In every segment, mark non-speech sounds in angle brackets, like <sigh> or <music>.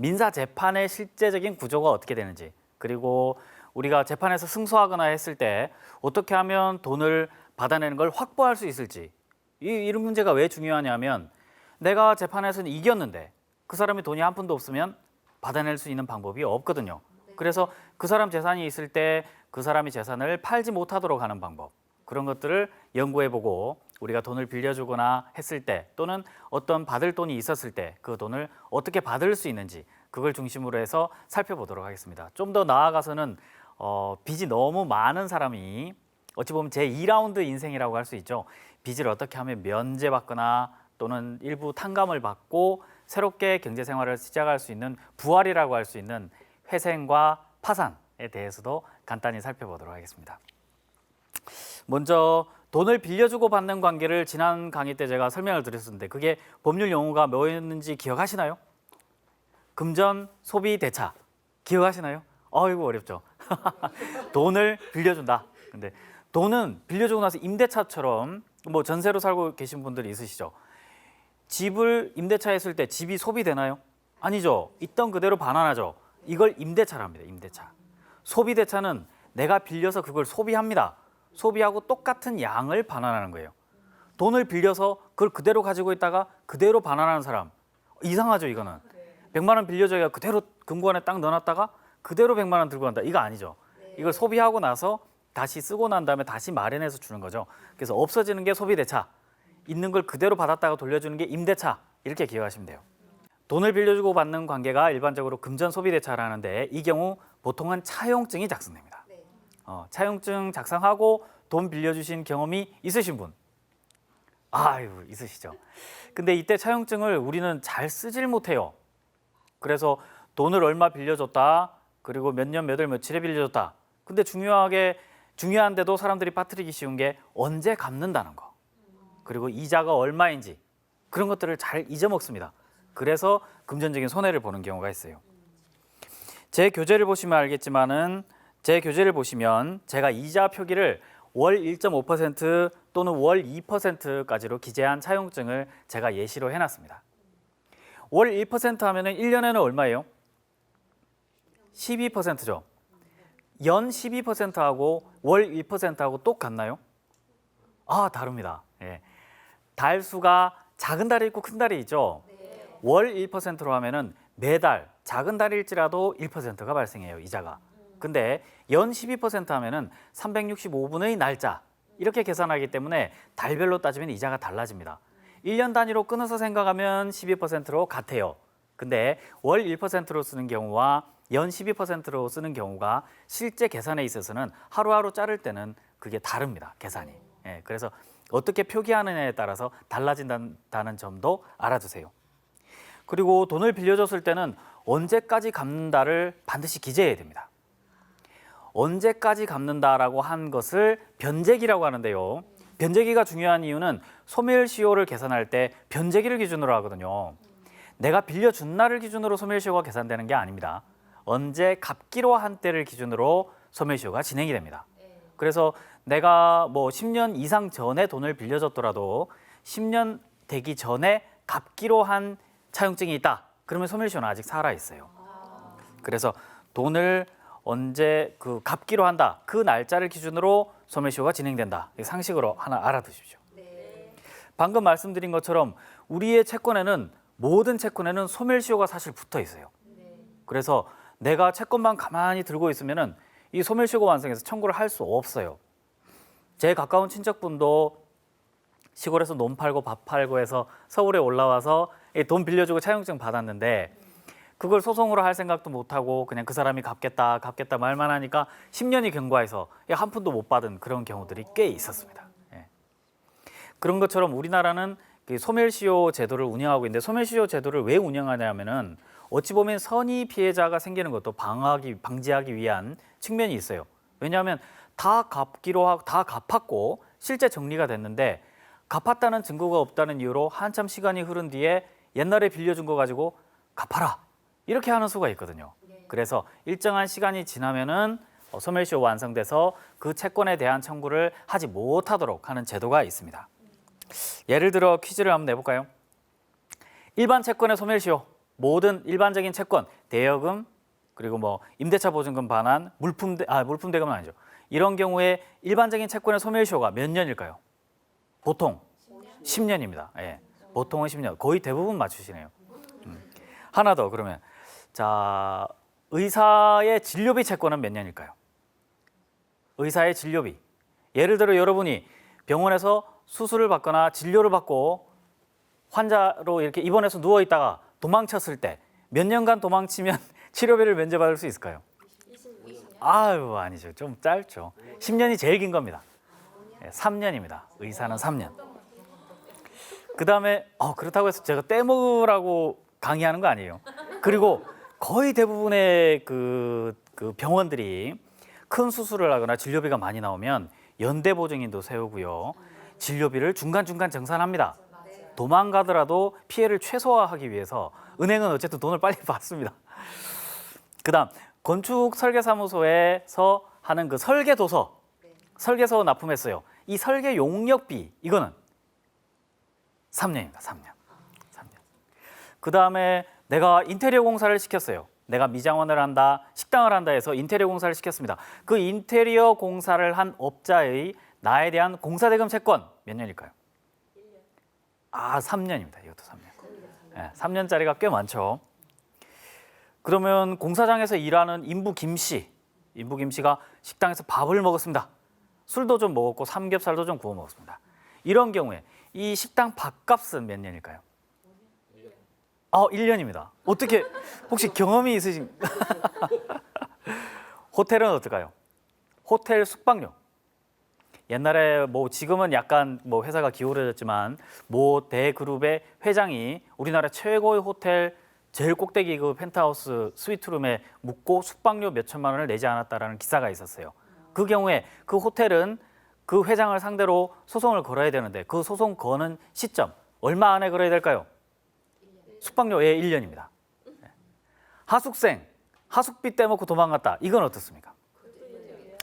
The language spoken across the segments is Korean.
민사 재판의 실제적인 구조가 어떻게 되는지 그리고 우리가 재판에서 승소하거나 했을 때 어떻게 하면 돈을 받아내는 걸 확보할 수 있을지 이, 이런 문제가 왜 중요하냐면 내가 재판에서는 이겼는데 그 사람이 돈이 한 푼도 없으면 받아낼 수 있는 방법이 없거든요. 그래서 그 사람 재산이 있을 때 그 사람이 재산을 팔지 못하도록 하는 방법 그런 것들을 연구해보고 우리가 돈을 빌려주거나 했을 때 또는 어떤 받을 돈이 있었을 때 그 돈을 어떻게 받을 수 있는지 그걸 중심으로 해서 살펴보도록 하겠습니다. 좀 더 나아가서는 어, 빚이 너무 많은 사람이 어찌 보면 제 2라운드 인생이라고 할 수 있죠. 빚을 어떻게 하면 면제받거나 또는 일부 탕감을 받고 새롭게 경제 생활을 시작할 수 있는 부활이라고 할 수 있는 회생과 파산에 대해서도 간단히 살펴보도록 하겠습니다. 먼저 돈을 빌려주고 받는 관계를 지난 강의 때 제가 설명을 드렸었는데 그게 법률 용어가 뭐였는지 기억하시나요? 금전 소비 대차 기억하시나요? 어이구 어렵죠. <laughs> 돈을 빌려준다. 근데 돈은 빌려주고 나서 임대차처럼 뭐 전세로 살고 계신 분들이 있으시죠. 집을 임대차 했을 때 집이 소비되나요? 아니죠. 있던 그대로 반환하죠. 이걸 임대차랍니다. 임대차. 소비 대차는 내가 빌려서 그걸 소비합니다. 소비하고 똑같은 양을 반환하는 거예요. 돈을 빌려서 그걸 그대로 가지고 있다가 그대로 반환하는 사람 이상하죠 이거는. 100만 원 빌려줘야 그대로 금고 안에 딱 넣어놨다가 그대로 100만 원 들고 간다. 이거 아니죠. 이걸 소비하고 나서 다시 쓰고 난 다음에 다시 마련해서 주는 거죠. 그래서 없어지는 게 소비대차, 있는 걸 그대로 받았다가 돌려주는 게 임대차 이렇게 기억하시면 돼요. 돈을 빌려주고 받는 관계가 일반적으로 금전 소비대차라는데 이 경우 보통은 차용증이 작성됩니다. 어, 차용증 작성하고 돈 빌려주신 경험이 있으신 분? 아유 있으시죠. 근데 이때 차용증을 우리는 잘 쓰질 못해요. 그래서 돈을 얼마 빌려줬다. 그리고 몇 년 몇 월 며칠에 빌려줬다. 근데 중요하게 중요한데도 사람들이 빠뜨리기 쉬운 게 언제 갚는다는 거. 그리고 이자가 얼마인지 그런 것들을 잘 잊어먹습니다. 그래서 금전적인 손해를 보는 경우가 있어요. 제 교재를 보시면 알겠지만은 제 교재를 보시면 제가 이자 표기를 월 1.5% 또는 월 2%까지로 기재한 차용증을 제가 예시로 해놨습니다. 월 1% 하면 은 1년에는 얼마예요? 12%죠. 연 12%하고 월 1%하고 똑같나요? 아, 다릅니다. 예. 달 수가 작은 달이 있고 큰 달이 있죠. 월 1%로 하면은 매달 작은 달일지라도 1%가 발생해요, 이자가. 근데 연 12% 하면은 365분의 날짜 이렇게 계산하기 때문에 달별로 따지면 이자가 달라집니다. 1년 단위로 끊어서 생각하면 12%로 같아요. 근데 월 1%로 쓰는 경우와 연 12%로 쓰는 경우가 실제 계산에 있어서는 하루하루 자를 때는 그게 다릅니다. 계산이. 예, 그래서 어떻게 표기하느냐에 따라서 달라진다는 점도 알아두세요. 그리고 돈을 빌려줬을 때는 언제까지 갚는다를 반드시 기재해야 됩니다. 언제까지 갚는다라고 한 것을 변제기라고 하는데요. 변제기가 중요한 이유는 소멸시효를 계산할 때 변제기를 기준으로 하거든요. 내가 빌려준 날을 기준으로 소멸시효가 계산되는 게 아닙니다. 언제 갚기로 한 때를 기준으로 소멸시효가 진행이 됩니다. 그래서 내가 뭐 10년 이상 전에 돈을 빌려줬더라도 10년 되기 전에 갚기로 한 차용증이 있다. 그러면 소멸시효는 아직 살아 있어요. 그래서 돈을 언제 그 갚기로 한다. 그 날짜를 기준으로 소멸시효가 진행된다. 이 상식으로 하나 알아두십시오. 방금 말씀드린 것처럼 우리의 채권에는 모든 채권에는 소멸시효가 사실 붙어 있어요. 그래서 내가 채권만 가만히 들고 있으면은 이 소멸시효가 완성해서 청구를 할 수 없어요. 제 가까운 친척분도 시골에서 논 팔고 밥 팔고 해서 서울에 올라와서 이돈 빌려주고 차용증 받았는데 그걸 소송으로 할 생각도 못 하고 그냥 그 사람이 갚겠다 갚겠다 말만 하니까 10년이 경과해서 한 푼도 못 받은 그런 경우들이 꽤 있었습니다. 예. 그런 것처럼 우리나라는 그 소멸시효 제도를 운영하고 있는데 소멸시효 제도를 왜 운영하냐면은 어찌 보면 선의 피해자가 생기는 것도 방하기 방지하기 위한 측면이 있어요. 왜냐하면 다 갚기로 하고 다 갚았고 실제 정리가 됐는데 갚았다는 증거가 없다는 이유로 한참 시간이 흐른 뒤에 옛날에 빌려준 거 가지고 갚아라 이렇게 하는 수가 있거든요. 그래서 일정한 시간이 지나면은 어, 소멸시효 완성돼서 그 채권에 대한 청구를 하지 못하도록 하는 제도가 있습니다. 예를 들어 퀴즈를 한번 내볼까요? 일반 채권의 소멸시효 모든 일반적인 채권, 대여금 그리고 뭐 임대차 보증금 반환, 물품 대, 아 물품 대금은 아니죠. 이런 경우에 일반적인 채권의 소멸시효가 몇 년일까요? 보통 10년 입니다. 예. 보통은 10년. 거의 대부분 맞추시네요. 음. 하나 더 그러면 자 의사의 진료비 채권은 몇 년일까요? 의사의 진료비. 예를 들어 여러분이 병원에서 수술을 받거나 진료를 받고 환자로 이렇게 입원해서 누워 있다가 도망쳤을 때 몇 년간 도망치면 <laughs> 치료비를 면제받을 수 있을까요? 아유 아니죠. 좀 짧죠. 10년이 제일 긴 겁니다. 예, 3년입니다. 의사는 3년. 그 다음에 어, 그렇다고 해서 제가 떼먹으라고 강의하는 거 아니에요. 그리고 거의 대부분의 그, 그 병원들이 큰 수술을 하거나 진료비가 많이 나오면 연대 보증인도 세우고요. 진료비를 중간중간 정산합니다. 도망가더라도 피해를 최소화하기 위해서 은행은 어쨌든 돈을 빨리 <laughs> 받습니다. 그다음 건축 설계 사무소에서 하는 그 설계 도서 설계서 납품했어요. 이 설계 용역비 이거는 3년입니다. 3년. 3년. 그다음에 내가 인테리어 공사를 시켰어요. 내가 미장원을 한다, 식당을 한다 해서 인테리어 공사를 시켰습니다. 그 인테리어 공사를 한 업자의 나에 대한 공사대금 채권 몇 년일까요? 아, 3년입니다. 이것도 3년. 네, 3년짜리가 꽤 많죠. 그러면 공사장에서 일하는 인부 김 씨, 인부 김 씨가 식당에서 밥을 먹었습니다. 술도 좀 먹었고 삼겹살도 좀 구워 먹었습니다. 이런 경우에 이 식당 밥값은 몇 년일까요? 아, 1년입니다. 어떻게 혹시 경험이 있으신 <laughs> 호텔은 어떨까요? 호텔 숙박료. 옛날에 뭐 지금은 약간 뭐 회사가 기울어졌지만 모 대그룹의 회장이 우리나라 최고의 호텔 제일 꼭대기 그 펜트하우스 스위트룸에 묵고 숙박료 몇 천만 원을 내지 않았다라는 기사가 있었어요. 그 경우에 그 호텔은 그 회장을 상대로 소송을 걸어야 되는데 그 소송 거는 시점 얼마 안에 걸어야 될까요? 숙박료 예 1년입니다. 하숙생 하숙비 떼먹고 도망갔다. 이건 어떻습니까?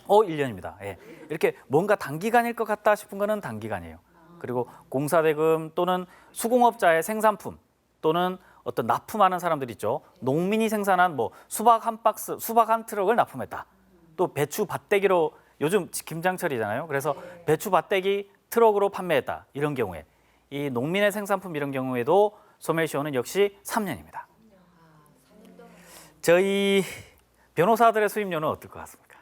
어 1년입니다. 예. 이렇게 뭔가 단기간일 것 같다 싶은 거는 단기간이에요. 그리고 공사대금 또는 수공업자의 생산품 또는 어떤 납품하는 사람들 있죠. 농민이 생산한 뭐 수박 한 박스, 수박 한 트럭을 납품했다. 또 배추 밭대기로 요즘 김장철이잖아요. 그래서 배추 밭대기 트럭으로 판매했다. 이런 경우에 이 농민의 생산품 이런 경우에도 소멸시효는 역시 3년입니다. 저희 변호사들의 수임료는 어떨 것 같습니까?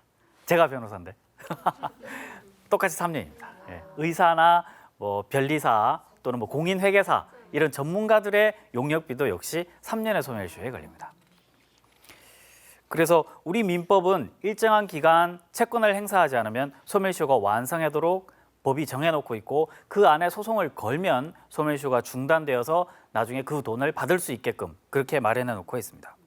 제가 변호사인데 <laughs> 똑같이 3년입니다. 예. 의사나 뭐 변리사 또는 뭐 공인회계사 이런 전문가들의 용역비도 역시 3년의 소멸시효에 걸립니다. 그래서 우리 민법은 일정한 기간 채권을 행사하지 않으면 소멸시효가 완성하도록 법이 정해놓고 있고 그 안에 소송을 걸면 소멸시효가 중단되어서 나중에 그 돈을 받을 수 있게끔 그렇게 마련해 놓고 있습니다.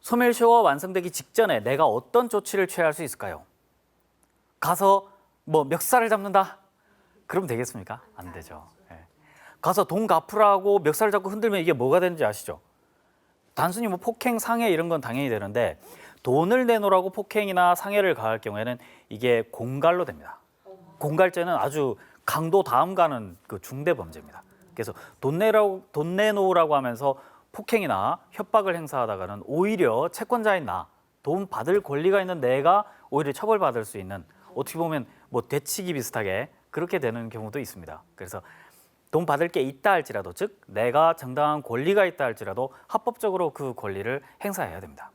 소멸시효가 완성되기 직전에 내가 어떤 조치를 취할 수 있을까요? 가서 뭐 멱살을 잡는다? 그러면 되겠습니까? 안 되죠. 예. 가서 돈 갚으라고 멱살을 잡고 흔들면 이게 뭐가 되는지 아시죠? 단순히 뭐 폭행, 상해 이런 건 당연히 되는데 돈을 내놓으라고 폭행이나 상해를 가할 경우에는 이게 공갈로 됩니다. 공갈죄는 아주 강도 다음 가는 그 중대 범죄입니다. 그래서 돈 내라고 돈 내놓으라고 하면서 폭행이나 협박을 행사하다가는 오히려 채권자인 나, 돈 받을 권리가 있는 내가 오히려 처벌받을 수 있는 어떻게 보면 뭐 대치기 비슷하게 그렇게 되는 경우도 있습니다. 그래서 돈 받을 게 있다 할지라도 즉 내가 정당한 권리가 있다 할지라도 합법적으로 그 권리를 행사해야 됩니다.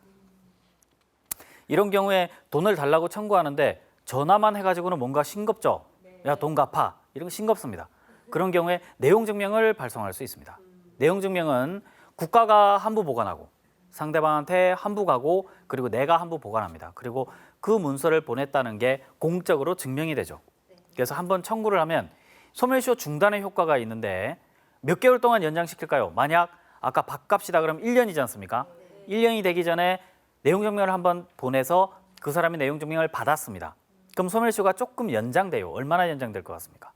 이런 경우에 돈을 달라고 청구하는데 전화만 해가지고는 뭔가 싱겁죠. 야 돈 갚아 이런 거 싱겁습니다. 그런 경우에 내용 증명을 발송할 수 있습니다. 내용 증명은 국가가 한부 보관하고 상대방한테 한부 가고 그리고 내가 한부 보관합니다. 그리고 그 문서를 보냈다는 게 공적으로 증명이 되죠. 그래서 한번 청구를 하면 소멸시효 중단의 효과가 있는데 몇 개월 동안 연장시킬까요? 만약 아까 밥값이다 그러면 1년이지 않습니까? 1년이 되기 전에 내용 증명을 한번 보내서 그 사람이 내용 증명을 받았습니다. 그럼 소멸시효가 조금 연장돼요. 얼마나 연장될 것 같습니까?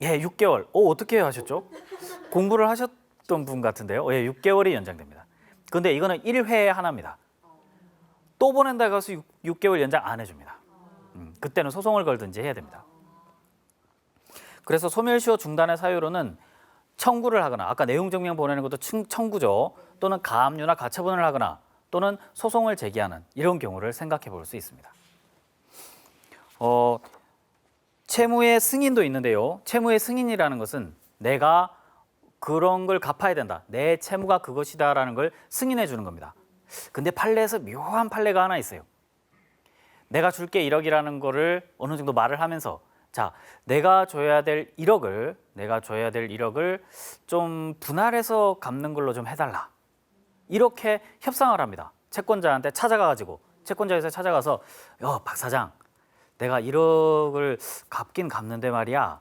예, 6개월. 오, 어떻게 하셨죠? 공부를 하셨던 분 같은데요. 예, 6개월이 연장됩니다. 근데 이거는 1회에 하나입니다. 또 보낸다 가서 6, 개월 연장 안 해줍니다. 음, 그때는 소송을 걸든지 해야 됩니다. 그래서 소멸시효 중단의 사유로는 청구를 하거나 아까 내용 증명 보내는 것도 청- 청구죠. 또는 가압류나 가처분을 하거나 또는 소송을 제기하는 이런 경우를 생각해 볼 수 있습니다. 어, 채무의 승인도 있는데요. 채무의 승인이라는 것은 내가 그런 걸 갚아야 된다. 내 채무가 그것이다라는 걸 승인해 주는 겁니다. 근데 판례에서 묘한 판례가 하나 있어요. 내가 줄게 1억이라는 거를 어느 정도 말을 하면서 자, 내가 줘야 될 1억을 내가 줘야 될 1억을 좀 분할해서 갚는 걸로 좀 해달라. 이렇게 협상을 합니다. 채권자한테 찾아가 가지고 채권자에서 찾아가서 야, 박 사장, 내가 1억을 갚긴 갚는데 말이야.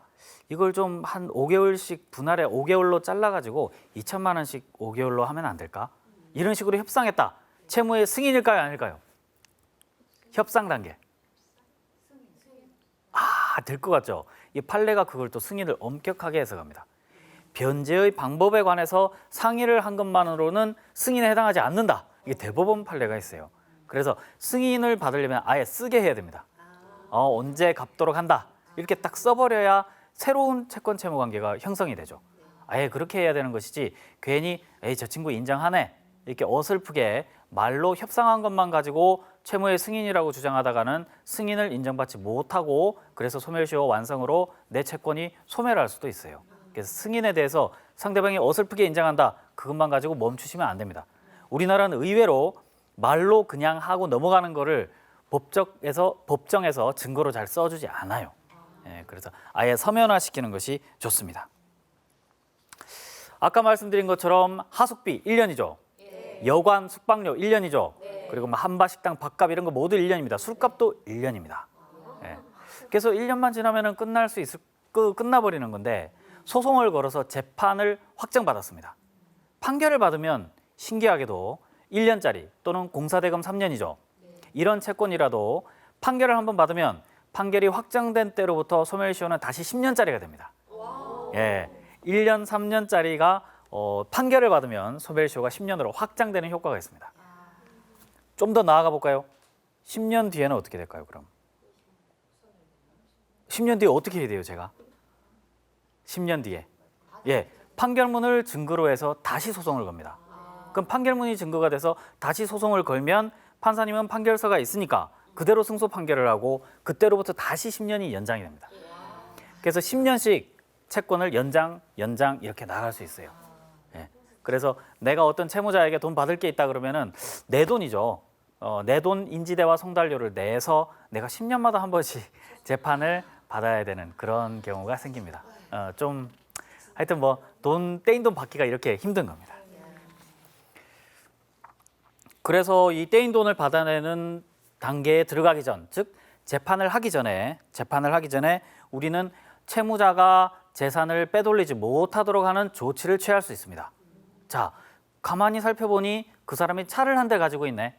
이걸 좀 한 5개월씩 분할해 5개월로 잘라가지고 2천만 원씩 5개월로 하면 안 될까? 이런 식으로 협상했다. 채무의 승인일까요, 아닐까요? 협상 단계. 아, 될 것 같죠? 이 판례가 그걸 또 승인을 엄격하게 해석합니다. 변제의 방법에 관해서 상의를 한 것만으로는 승인에 해당하지 않는다. 이게 대법원 판례가 있어요. 그래서 승인을 받으려면 아예 쓰게 해야 됩니다. 어, 언제 갚도록 한다. 이렇게 딱 써버려야 새로운 채권 채무 관계가 형성이 되죠. 아예 그렇게 해야 되는 것이지 괜히 에이 저 친구 인정하네 이렇게 어설프게 말로 협상한 것만 가지고 채무의 승인이라고 주장하다가는 승인을 인정받지 못하고 그래서 소멸시효 완성으로 내 채권이 소멸할 수도 있어요. 그래서 승인에 대해서 상대방이 어설프게 인정한다 그것만 가지고 멈추시면 안 됩니다. 우리나라는 의외로 말로 그냥 하고 넘어가는 거를 법정에서 법정에서 증거로 잘 써주지 않아요. 예, 그래서 아예 서면화시키는 것이 좋습니다. 아까 말씀드린 것처럼 하숙비 1년이죠. 여관 숙박료 1년이죠. 그리고 뭐 한바식당 밥값 이런 거 모두 1년입니다. 술값도 1년입니다. 예. 그래서 1년만 지나면은 끝날 수 있을 끝 끝나버리는 건데 소송을 걸어서 재판을 확정받았습니다. 판결을 받으면 신기하게도 1년짜리 또는 공사대금 3년이죠. 이런 채권이라도 판결을 한번 받으면 판결이 확정된 때로부터 소멸시효는 다시 10년짜리가 됩니다. 예, 1년, 3년짜리가 어, 판결을 받으면 소멸시효가 10년으로 확장되는 효과가 있습니다. 좀 더 나아가 볼까요? 10년 뒤에는 어떻게 될까요? 그럼 10년 뒤에 어떻게 해야 돼요, 제가? 10년 뒤에 예, 판결문을 증거로 해서 다시 소송을 겁니다. 그럼 판결문이 증거가 돼서 다시 소송을 걸면 판사님은 판결서가 있으니까 그대로 승소 판결을 하고 그때로부터 다시 10년이 연장이 됩니다. 그래서 10년씩 채권을 연장, 연장 이렇게 나갈 수 있어요. 예. 그래서 내가 어떤 채무자에게 돈 받을 게 있다 그러면은 내 돈이죠. 어, 내 돈 인지대와 송달료를 내서 내가 10년마다 한 번씩 <laughs> 재판을 받아야 되는 그런 경우가 생깁니다. 어, 좀 하여튼 뭐 돈 떼인 돈 받기가 이렇게 힘든 겁니다. 그래서 이 떼인 돈을 받아내는 단계에 들어가기 전, 즉 재판을 하기 전에 재판을 하기 전에 우리는 채무자가 재산을 빼돌리지 못하도록 하는 조치를 취할 수 있습니다. 자, 가만히 살펴보니 그 사람이 차를 한 대 가지고 있네.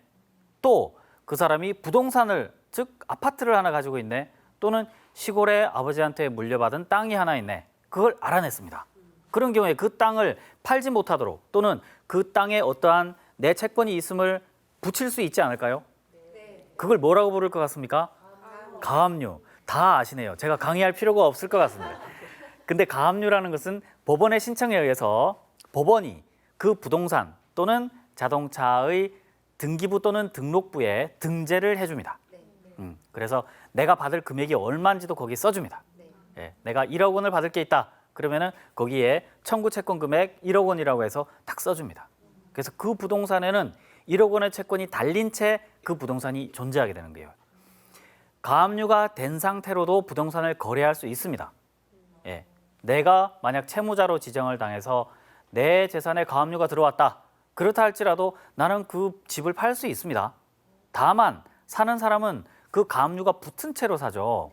또 그 사람이 부동산을 즉 아파트를 하나 가지고 있네. 또는 시골에 아버지한테 물려받은 땅이 하나 있네. 그걸 알아냈습니다. 그런 경우에 그 땅을 팔지 못하도록 또는 그 땅에 어떠한 내 채권이 있음을 붙일 수 있지 않을까요? 그걸 뭐라고 부를 것 같습니까? 가압류. 다 아시네요. 제가 강의할 필요가 없을 것 같습니다. 근데 가압류라는 것은 법원의 신청에 의해서 법원이 그 부동산 또는 자동차의 등기부 또는 등록부에 등재를 해줍니다. 음, 그래서 내가 받을 금액이 얼마인지도 거기 써줍니다. 예, 내가 1억 원을 받을 게 있다. 그러면은 거기에 청구 채권 금액 1억 원이라고 해서 딱 써줍니다. 그래서 그 부동산에는 1억 원의 채권이 달린 채 그 부동산이 존재하게 되는 거예요. 가압류가 된 상태로도 부동산을 거래할 수 있습니다. 예, 내가 만약 채무자로 지정을 당해서 내 재산에 가압류가 들어왔다. 그렇다 할지라도 나는 그 집을 팔 수 있습니다. 다만 사는 사람은 그 가압류가 붙은 채로 사죠.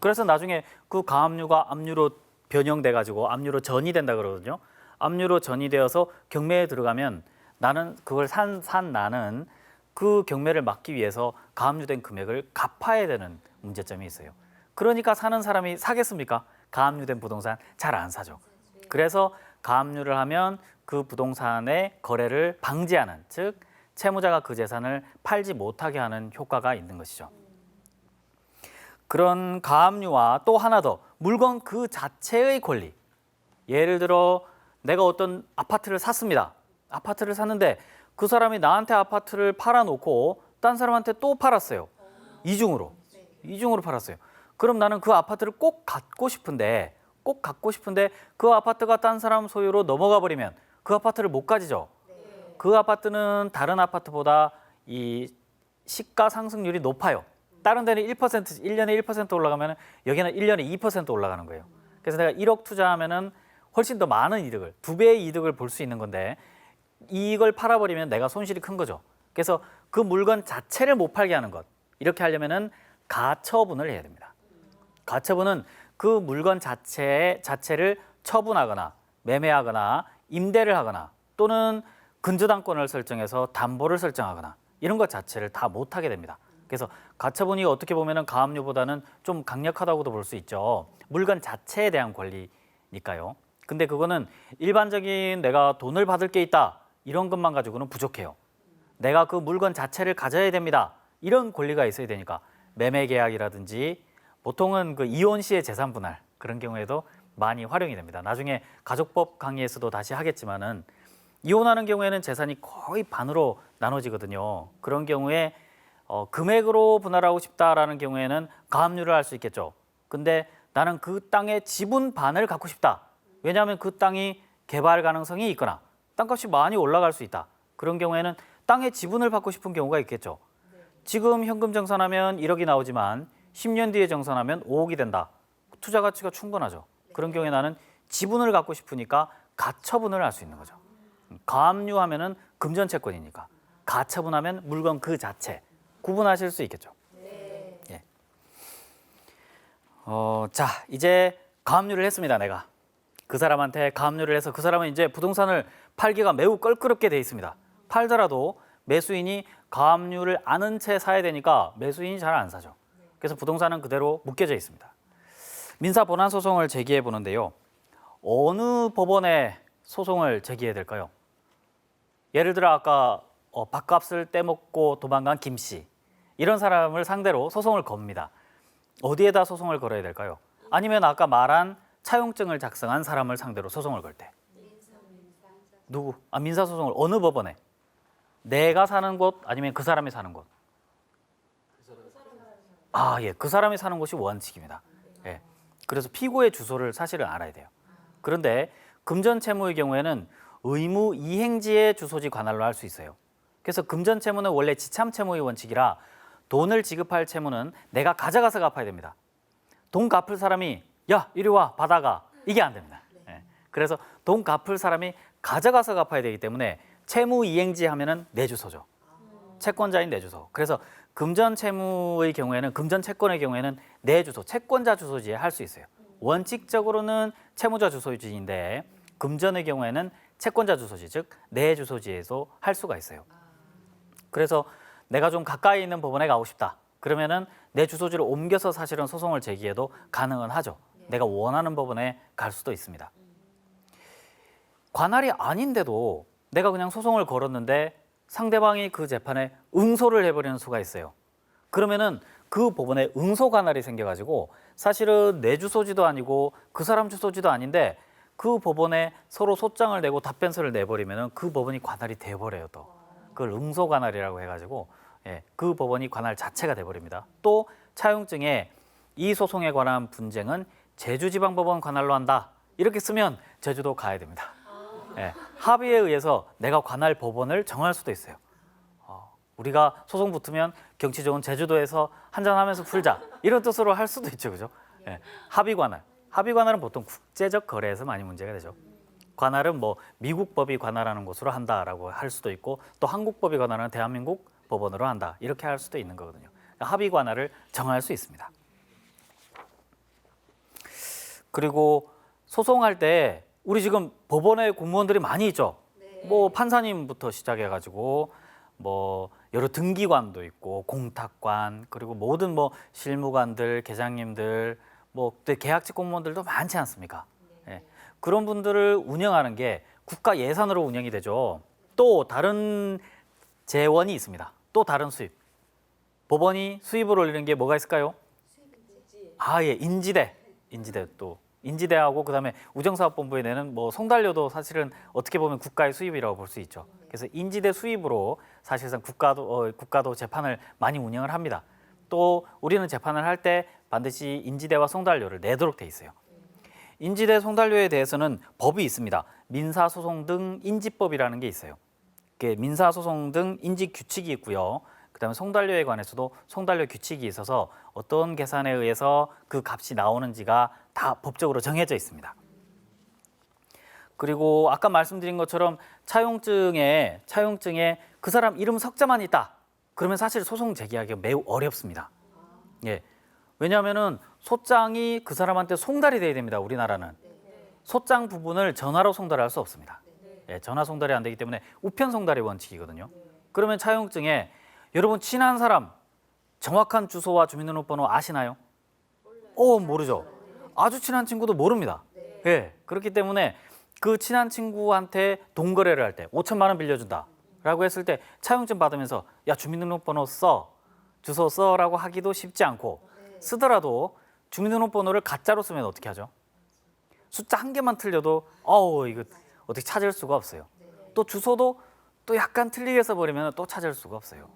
그래서 나중에 그 가압류가 압류로 변형돼 가지고 압류로 전이 된다 그러거든요. 압류로 전이 되어서 경매에 들어가면 나는 그걸 산, 산 나는 그 경매를 막기 위해서 가압류된 금액을 갚아야 되는 문제점이 있어요. 그러니까 사는 사람이 사겠습니까? 가압류된 부동산 잘 안 사죠. 그래서 가압류를 하면 그 부동산의 거래를 방지하는 즉 채무자가 그 재산을 팔지 못하게 하는 효과가 있는 것이죠. 그런 가압류와 또 하나 더 물건 그 자체의 권리. 예를 들어 내가 어떤 아파트를 샀습니다. 아파트를 샀는데 그 사람이 나한테 아파트를 팔아놓고 딴 사람한테 또 팔았어요. 이중으로. 이중으로 팔았어요. 그럼 나는 그 아파트를 꼭 갖고 싶은데 꼭 갖고 싶은데 그 아파트가 딴 사람 소유로 넘어가 버리면 그 아파트를 못 가지죠. 그 아파트는 다른 아파트보다 이 시가 상승률이 높아요. 다른 데는 1% 1년에 1% 올라가면 여기는 1년에 2% 올라가는 거예요. 그래서 내가 1억 투자하면은 훨씬 더 많은 이득을 두 배의 이득을 볼 수 있는 건데 이걸 팔아버리면 내가 손실이 큰 거죠. 그래서 그 물건 자체를 못 팔게 하는 것 이렇게 하려면은 가처분을 해야 됩니다. 가처분은 그 물건 자체 자체를 처분하거나 매매하거나 임대를 하거나 또는 근저당권을 설정해서 담보를 설정하거나 이런 것 자체를 다 못하게 됩니다. 그래서 가처분이 어떻게 보면은 가압류보다는 좀 강력하다고도 볼 수 있죠. 물건 자체에 대한 권리니까요. 근데 그거는 일반적인 내가 돈을 받을 게 있다 이런 것만 가지고는 부족해요. 내가 그 물건 자체를 가져야 됩니다. 이런 권리가 있어야 되니까 매매 계약이라든지 보통은 그 이혼 시의 재산 분할 그런 경우에도 많이 활용이 됩니다. 나중에 가족법 강의에서도 다시 하겠지만은 이혼하는 경우에는 재산이 거의 반으로 나눠지거든요. 그런 경우에 어, 금액으로 분할하고 싶다라는 경우에는 가압류를 할 수 있겠죠. 근데 나는 그 땅의 지분 반을 갖고 싶다. 왜냐하면 그 땅이 개발 가능성이 있거나 땅값이 많이 올라갈 수 있다. 그런 경우에는 땅의 지분을 받고 싶은 경우가 있겠죠. 지금 현금 정산하면 1억이 나오지만 10년 뒤에 정산하면 5억이 된다. 투자 가치가 충분하죠. 그런 경우에 나는 지분을 갖고 싶으니까 가처분을 할 수 있는 거죠. 가압류하면은 금전 채권이니까 가처분하면 물건 그 자체 구분하실 수 있겠죠. 예. 어, 자 이제 가압류를 했습니다. 내가 그 사람한테 가압류를 해서 그 사람은 이제 부동산을 팔기가 매우 껄끄럽게 돼 있습니다. 팔더라도 매수인이 가압류를 아는 채 사야 되니까 매수인이 잘 안 사죠. 그래서 부동산은 그대로 묶여져 있습니다. 민사 본안 소송을 제기해 보는데요. 어느 법원에 소송을 제기해야 될까요? 예를 들어 아까 어, 밥값을 떼먹고 도망간 김 씨 이런 사람을 상대로 소송을 겁니다. 어디에다 소송을 걸어야 될까요? 아니면 아까 말한 차용증을 작성한 사람을 상대로 소송을 걸 때. 누구? 아 민사 소송을 어느 법원에? 내가 사는 곳 아니면 그 사람이 사는 곳? 아 예, 그 사람이 사는 곳이 원칙입니다. 예. 그래서 피고의 주소를 사실은 알아야 돼요. 그런데 금전 채무의 경우에는 의무 이행지의 주소지 관할로 할 수 있어요. 그래서 금전 채무는 원래 지참 채무의 원칙이라 돈을 지급할 채무는 내가 가져가서 갚아야 됩니다. 돈 갚을 사람이 야 이리 와 받아가 이게 안 됩니다. 예. 그래서 돈 갚을 사람이 가져가서 갚아야 되기 때문에 채무 이행지 하면은 내 주소죠. 채권자인 내 주소. 그래서 금전 채무의 경우에는 금전 채권의 경우에는 내 주소, 채권자 주소지에 할 수 있어요. 원칙적으로는 채무자 주소지인데 금전의 경우에는 채권자 주소지 즉 내 주소지에서 할 수가 있어요. 그래서 내가 좀 가까이 있는 법원에 가고 싶다. 그러면은 내 주소지를 옮겨서 사실은 소송을 제기해도 가능은 하죠. 내가 원하는 법원에 갈 수도 있습니다. 관할이 아닌데도 내가 그냥 소송을 걸었는데 상대방이 그 재판에 응소를 해버리는 수가 있어요. 그러면은 그 법원에 응소 관할이 생겨가지고 사실은 내 주소지도 아니고 그 사람 주소지도 아닌데 그 법원에 서로 소장을 내고 답변서를 내버리면은 그 법원이 관할이 돼버려요 또. 그걸 응소 관할이라고 해가지고 예, 그 법원이 관할 자체가 돼버립니다. 또 차용증에 이 소송에 관한 분쟁은 제주지방법원 관할로 한다 이렇게 쓰면 제주도 가야 됩니다. 예, 합의에 의해서 내가 관할 법원을 정할 수도 있어요. 어, 우리가 소송 붙으면 경치 좋은 제주도에서 한잔하면서 풀자 이런 뜻으로 할 수도 있죠, 그죠? 예, 합의 관할. 합의 관할은 보통 국제적 거래에서 많이 문제가 되죠. 관할은 뭐 미국 법이 관할하는 곳으로 한다라고 할 수도 있고 또 한국 법이 관할하는 대한민국 법원으로 한다 이렇게 할 수도 있는 거거든요. 그러니까 합의 관할을 정할 수 있습니다. 그리고 소송할 때 우리 지금 법원에 공무원들이 많이 있죠. 뭐 판사님부터 시작해가지고 뭐 여러 등기관도 있고 공탁관 그리고 모든 뭐 실무관들, 계장님들 뭐 계약직 공무원들도 많지 않습니까? 예. 그런 분들을 운영하는 게 국가 예산으로 운영이 되죠. 또 다른 재원이 있습니다. 또 다른 수입. 법원이 수입을 올리는 게 뭐가 있을까요? 아, 예, 인지대. 인지대 또 인지대하고 그다음에 우정사업본부에 내는 뭐 송달료도 사실은 어떻게 보면 국가의 수입이라고 볼 수 있죠. 그래서 인지대 수입으로 사실상 국가도 어, 국가도 재판을 많이 운영을 합니다. 또 우리는 재판을 할 때 반드시 인지대와 송달료를 내도록 돼 있어요. 인지대 송달료에 대해서는 법이 있습니다. 민사소송 등 인지법이라는 게 있어요. 민사소송 등 인지 규칙이 있고요. 그다음에 송달료에 관해서도 송달료 규칙이 있어서 어떤 계산에 의해서 그 값이 나오는지가 다 법적으로 정해져 있습니다. 그리고 아까 말씀드린 것처럼 차용증에 차용증에 그 사람 이름 석자만 있다. 그러면 사실 소송 제기하기가 매우 어렵습니다. 예. 왜냐하면은 소장이 그 사람한테 송달이 돼야 됩니다. 우리나라는 소장 부분을 전화로 송달할 수 없습니다. 예, 전화 송달이 안 되기 때문에 우편 송달이 원칙이거든요. 그러면 차용증에 여러분 친한 사람 정확한 주소와 주민등록번호 아시나요? 어 모르죠. 아주 친한 친구도 모릅니다. 예, 그렇기 때문에 그 친한 친구한테 동거래를 할 때 5천만 원 빌려준다 라고 했을 때 차용증 받으면서 야 주민등록번호 써 주소 써라고 하기도 쉽지 않고 쓰더라도 주민등록번호를 가짜로 쓰면 어떻게 하죠? 숫자 한 개만 틀려도 어우 이거 어떻게 찾을 수가 없어요. 또 주소도 또 약간 틀리게 써버리면 또 찾을 수가 없어요.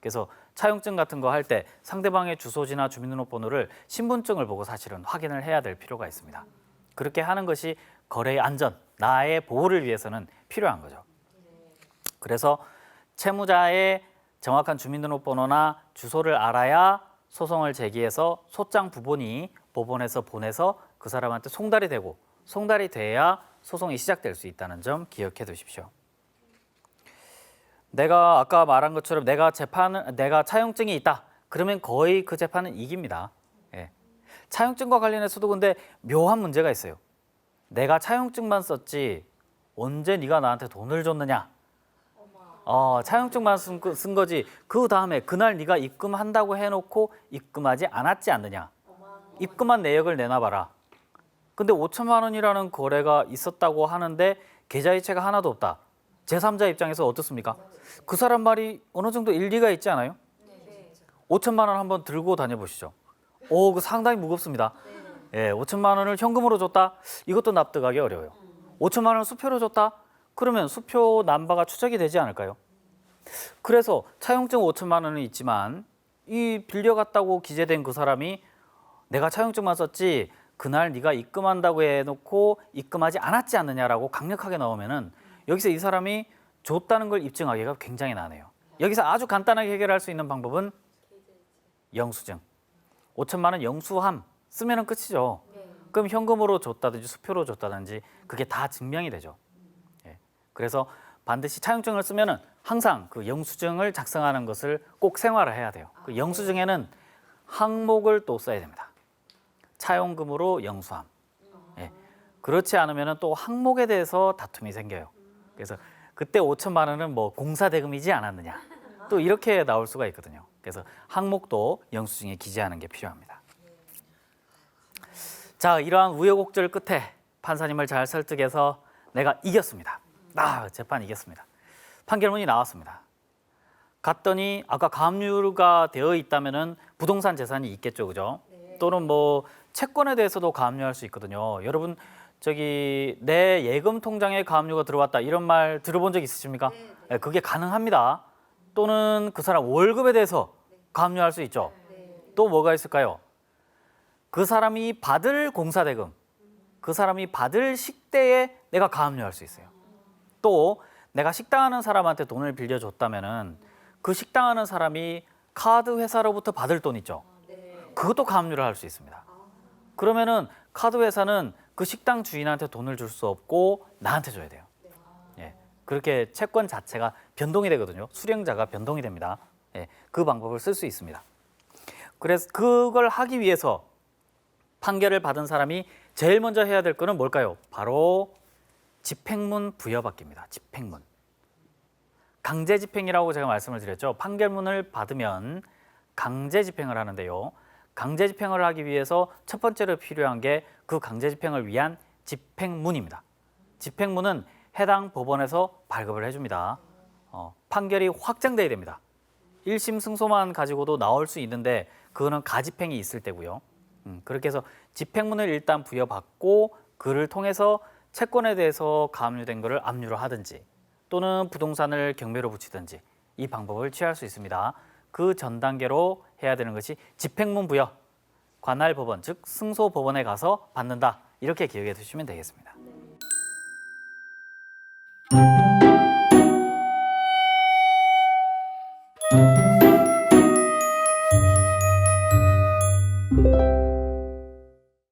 그래서 차용증 같은 거 할 때 상대방의 주소지나 주민등록번호를 신분증을 보고 사실은 확인을 해야 될 필요가 있습니다. 그렇게 하는 것이 거래의 안전, 나의 보호를 위해서는 필요한 거죠. 그래서 채무자의 정확한 주민등록번호나 주소를 알아야 소송을 제기해서 소장 부본이 법원에서 보내서 그 사람한테 송달이 되고 송달이 돼야 소송이 시작될 수 있다는 점 기억해 두십시오. 내가 아까 말한 것처럼 내가 재판을 내가 차용증이 있다. 그러면 거의 그 재판은 이깁니다. 예. 차용증과 관련해서도 근데 묘한 문제가 있어요. 내가 차용증만 썼지 언제 네가 나한테 돈을 줬느냐? 어, 차용증만 쓴, 거- 쓴 거지. 그 다음에 그날 네가 입금한다고 해놓고 입금하지 않았지 않느냐? 입금한 내역을 내놔봐라. 근데 5천만 원이라는 거래가 있었다고 하는데 계좌이체가 하나도 없다. 제3자 입장에서 어떻습니까? 그 사람 말이 어느 정도 일리가 있지 않아요? 5천만 원 한번 들고 다녀보시죠. 오, 그 상당히 무겁습니다. 예, 5천만 원을 현금으로 줬다? 이것도 납득하기 어려워요. 5천만 원을 수표로 줬다? 그러면 수표 남바가 추적이 되지 않을까요? 그래서 차용증 5천만 원은 있지만 이 빌려갔다고 기재된 그 사람이 내가 차용증만 썼지 그날 네가 입금한다고 해놓고 입금하지 않았지 않느냐라고 강력하게 나오면은 여기서 이 사람이 줬다는 걸 입증하기가 굉장히 난해요. 여기서 아주 간단하게 해결할 수 있는 방법은 영수증. 5천만 원 영수함 쓰면은 끝이죠. 그럼 현금으로 줬다든지 수표로 줬다든지 그게 다 증명이 되죠. 예. 그래서 반드시 차용증을 쓰면은 항상 그 영수증을 작성하는 것을 꼭 생활화해야 돼요. 그 영수증에는 항목을 또 써야 됩니다. 차용금으로 영수함. 예. 그렇지 않으면 또 항목에 대해서 다툼이 생겨요. 그래서 그때 5천만 원은 뭐 공사 대금이지 않았느냐. 또 이렇게 나올 수가 있거든요. 그래서 항목도 영수증에 기재하는 게 필요합니다. 자, 이러한 우여곡절 끝에 판사님을 잘 설득해서 내가 이겼습니다. 아, 재판 이겼습니다. 판결문이 나왔습니다. 갔더니 아까 가압류가 되어 있다면은 부동산 재산이 있겠죠, 그죠? 또는 뭐 채권에 대해서도 가압류할 수 있거든요. 여러분 저기 내 예금 통장에 가압류가 들어왔다 이런 말 들어본 적 있으십니까? 네, 그게 가능합니다. 또는 그 사람 월급에 대해서 가압류할 수 있죠. 또 뭐가 있을까요? 그 사람이 받을 공사 대금, 그 사람이 받을 식대에 내가 가압류할 수 있어요. 또 내가 식당하는 사람한테 돈을 빌려줬다면은 그 식당하는 사람이 카드 회사로부터 받을 돈 있죠. 그것도 가압류를 할 수 있습니다. 그러면은 카드 회사는 그 식당 주인한테 돈을 줄 수 없고 나한테 줘야 돼요. 예. 그렇게 채권 자체가 변동이 되거든요. 수령자가 변동이 됩니다. 예. 그 방법을 쓸 수 있습니다. 그래서 그걸 하기 위해서 판결을 받은 사람이 제일 먼저 해야 될 거는 뭘까요? 바로 집행문 부여받기입니다. 집행문. 강제 집행이라고 제가 말씀을 드렸죠. 판결문을 받으면 강제 집행을 하는데요. 강제 집행을 하기 위해서 첫 번째로 필요한 게 그 강제 집행을 위한 집행문입니다. 집행문은 해당 법원에서 발급을 해줍니다. 어, 판결이 확정돼야 됩니다. 1심 승소만 가지고도 나올 수 있는데 그거는 가집행이 있을 때고요. 음, 그렇게 해서 집행문을 일단 부여받고 그를 통해서 채권에 대해서 가압류된 것을 압류를 하든지 또는 부동산을 경매로 붙이든지 이 방법을 취할 수 있습니다. 그 전 단계로 해야 되는 것이 집행문 부여, 관할 법원 즉 승소 법원에 가서 받는다 이렇게 기억해 두시면 되겠습니다.